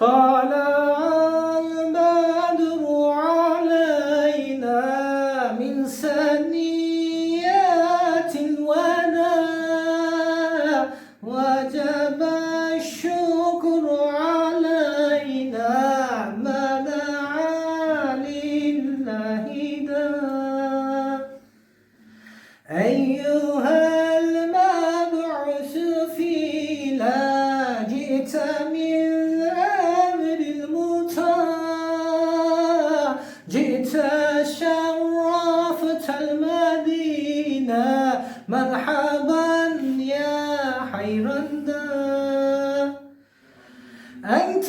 طلع البدر علينا من سنيات الوداع وجب الشكر علينا ما دعا لله داع أيها المبعوث فينا جئت من جئت شرفت المدينة مرحبا يا خير الداع أنت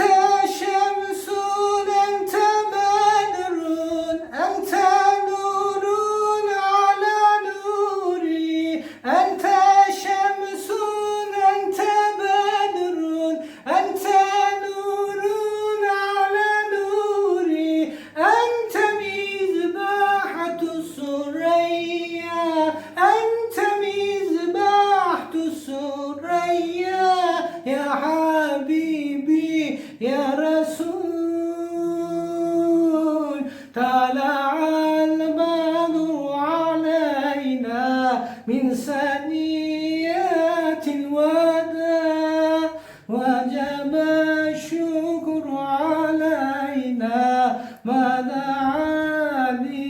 يا حبيبي يا رسول طلع البدر علينا من ثنيات الوداع وجب الشكر علينا ما دعا لي